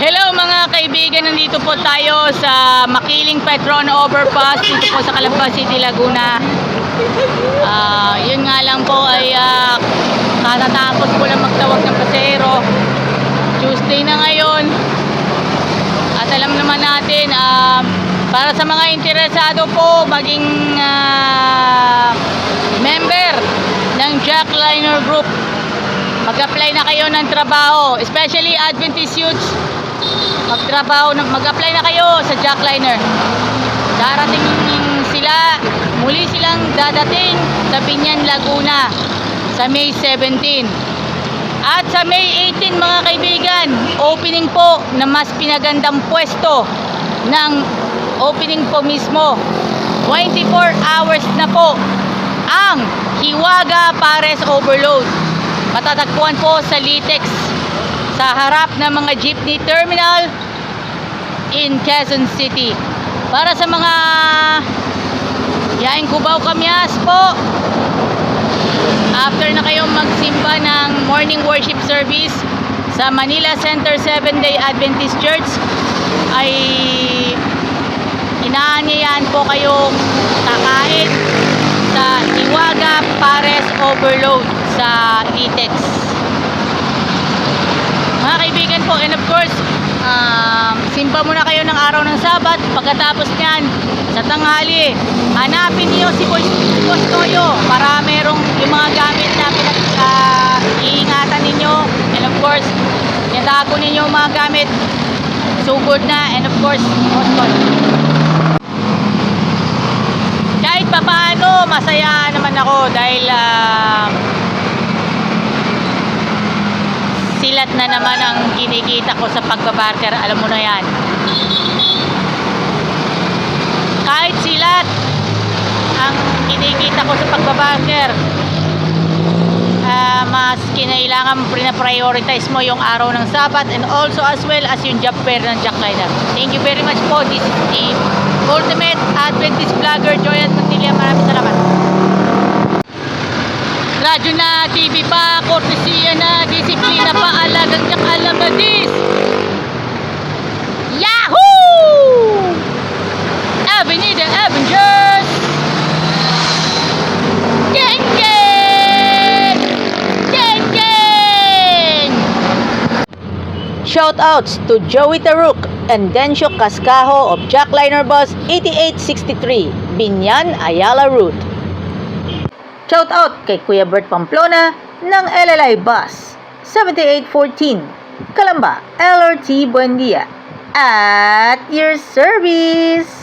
Hello mga kaibigan, nandito po tayo sa Makiling Petron Overpass dito po sa Calamba City, Laguna. Ah, yun nga lang po ay ah, katatapos ko lang magtawag ng pasero. Tuesday na ngayon. At alam naman natin, ah, para sa mga interesado po maging ah, member ng Jackliner Group, mag-apply na kayo ng trabaho, especially Adventist Youths magtrabaho, mag-apply na kayo sa Jackliner. Darating sila, muli silang dadating sa Binyan, Laguna sa May 17. At sa May 18 mga kaibigan, opening po na mas pinagandang pwesto ng opening po mismo. 24 hours na po ang Hiwaga Pares Overload. Matatagpuan po sa Litex sa harap ng mga jeepney terminal in Quezon City. Para sa mga yaing Cubao Kamyas po, after na kayong magsimba ng morning worship service sa Manila Center Seven-Day Adventist Church, ay inaanyayan po kayong kakain sa Iwaga Pares Overload sa Litex. Mga kaibigan po, and of course, um, simba muna kayo ng araw ng Sabat. Pagkatapos niyan, sa tanghali, hanapin niyo si Boy Boss Toyo para merong yung mga gamit na pinag, ah, iingatan ninyo. And of course, yatago ninyo mga gamit. Sugod na, and of course, Boss Toyo. Kahit papaano, masaya naman ako dahil ah, silat na naman ang kinikita ko sa pagbabarker. Alam mo na yan. Kahit silat ang kinikita ko sa pagbabarker, ah, mas kinailangan prioritize mo yung araw ng Sabat and also as well as yung job fair ng Jack Liner. Thank you very much po. This is the Ultimate Adventist Vlogger Joyan Montilla. Maraming salamat. Radyo na, TV pa, kortesiya na, disiplina pa, alagang Jack Alabadis. Yahoo! Avenida Avengers! Gang gang! Gang gang! Shoutouts to Joey Taruk and Densho Cascajo of Jackliner Bus 8863, Binyan, Ayala Route. Shoutout kay Kuya Bert Pamplona ng LLI Bus 7814, Kalamba, LRT Buendia. At your service!